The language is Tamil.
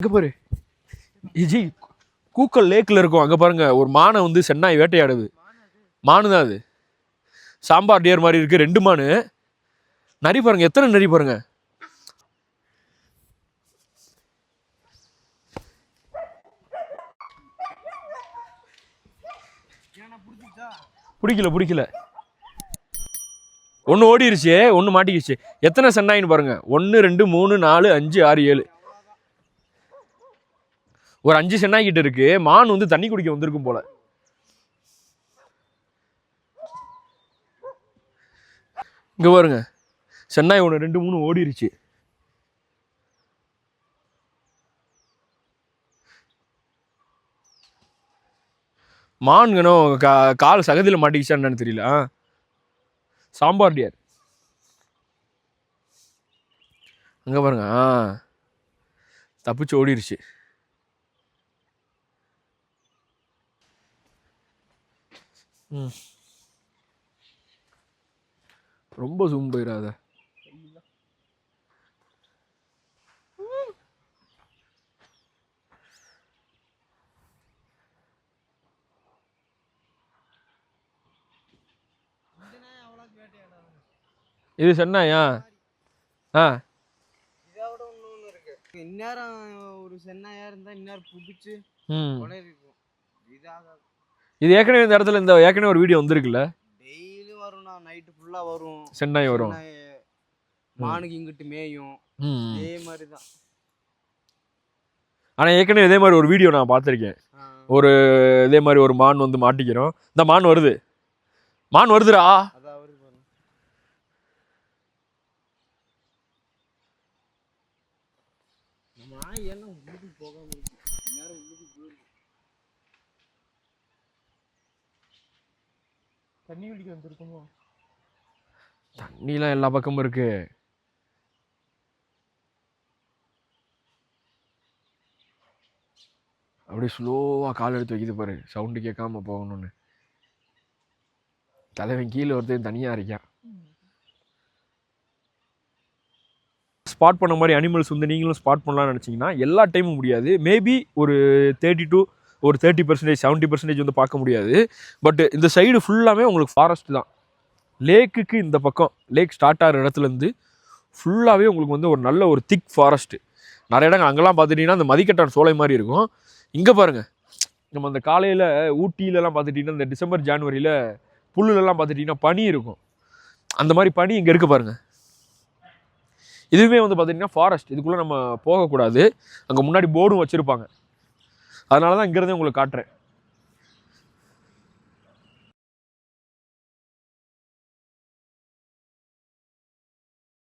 எங்கே பாரு. இஜி கூக்கல் லேக்கில் இருக்கும். அங்கே பாருங்கள் ஒரு மானை வந்து சென்னாய் வேட்டையாடுது. மானு தான் அது. சாம்பார் டியர் மாதிரி இருக்குது ரெண்டு மானு. நரி பாருங்கள் எத்தனை நரி பாருங்க? பிடிக்கல பிடிக்கல. ஒன்று ஓடிருச்சு ஒன்று மாட்டிக்கிச்சு. எத்தனை சென்னாயின்னு பாருங்கள் ஒன்று ரெண்டு மூணு நாலு அஞ்சு ஆறு ஏழு. ஒரு அஞ்சு சென்னாய் கிட்ட இருக்கு. மான் வந்து தண்ணி குடிக்க வந்திருக்கும் போல. இங்க பாருங்க. சென்னாய் ஒன்று ரெண்டு மூணு ஓடிருச்சு. மான்கனோ கா கால் சகதியில் மாட்டிக்கிச்சான்னு என்னன்னு தெரியல. சாம்பார்டியார். சாம்பார் டியர் அங்கே பாருங்க. ஆ. தப்பிச்சு ஓடிருச்சு. ரொம்ப ஜூம் போயிடாத இது சென்னாயா ஆ. இதோட இன்னொன்று இருக்கு இந்நேரம் ஒரு சென்னையா இருந்தா இந்நேரம் பிடிச்சி இருக்கும் இதாக இது ஏற்கனவே இந்த இடத்துல இந்த ஏற்கனவே ஒரு வீடியோ வந்திருக்குல்ல? டெய்லி வரும்ண்ணா. நைட்டு ஃபுல்லா வரும். சென்னாய் வரும். மானுக்கு இங்கிட்டு மேயும். இதே மாதிரி தான் ஆனால் ஏற்கனவே இதே மாதிரி ஒரு வீடியோ நான் பார்த்துருக்கேன். ஒரு இதே மாதிரி ஒரு மான் வந்து மாட்டிக்கிறோம். இந்த மான் வருது. மான் வருதுடா. என்ன உள்ளுக்கு போகாம இந்நேரம் உள்ளுக்கு போயிருக்கு தண்ணி குடிக்க வந்திருக்குமோ? தண்ணிலாம் எல்லா பக்கமும் இருக்கு. அப்படியே ஸ்லோவாக கால் எடுத்து வைக்குது பாரு. சவுண்டு கேட்காம போகணும்னு. தலைவன் கீழே ஒருத்தன் தனியாக இருக்கான். ஸ்பாட் பண்ண மாதிரி அனிமல்ஸ் வந்து நீங்களும் ஸ்பாட் பண்ணலாம்னு நினச்சிங்கன்னா எல்லா டைமும் முடியாது. மேபி ஒரு தேர்ட்டி டு ஒரு தேர்ட்டி பர்சன்டேஜ் செவன்ட்டி பர்சன்டேஜ் வந்து பார்க்க முடியாது. பட் இந்த சைடு ஃபுல்லாமே உங்களுக்கு ஃபாரஸ்ட் தான். லேக்குக்கு இந்த பக்கம் லேக் ஸ்டார்ட் ஆகிற இடத்துலேருந்து ஃபுல்லாகவே உங்களுக்கு வந்து ஒரு நல்ல ஒரு திக் ஃபாரஸ்ட்டு நிறைய இடங்கள் அங்கெல்லாம் பார்த்துட்டிங்கன்னா அந்த மதிக்கட்டான் சோலை மாதிரி இருக்கும். இங்கே பாருங்கள் நம்ம அந்த காலையில் ஊட்டியிலலாம் பார்த்துட்டிங்கன்னா இந்த டிசம்பர் ஜான்வரியில் புல்லுலலாம் பார்த்துட்டிங்கன்னா பனி இருக்கும். அந்த மாதிரி பனி இங்கே இருக்குது பாருங்கள் இதுவுமே வந்து பார்த்திங்கன்னா ஃபாரஸ்ட் இதுக்குள்ளே நம்ம போகக்கூடாது. அங்கே முன்னாடி போர்டும் வச்சுருப்பாங்க. அதனால தான் இங்கேருந்தே உங்களுக்கு காட்டுறேன்.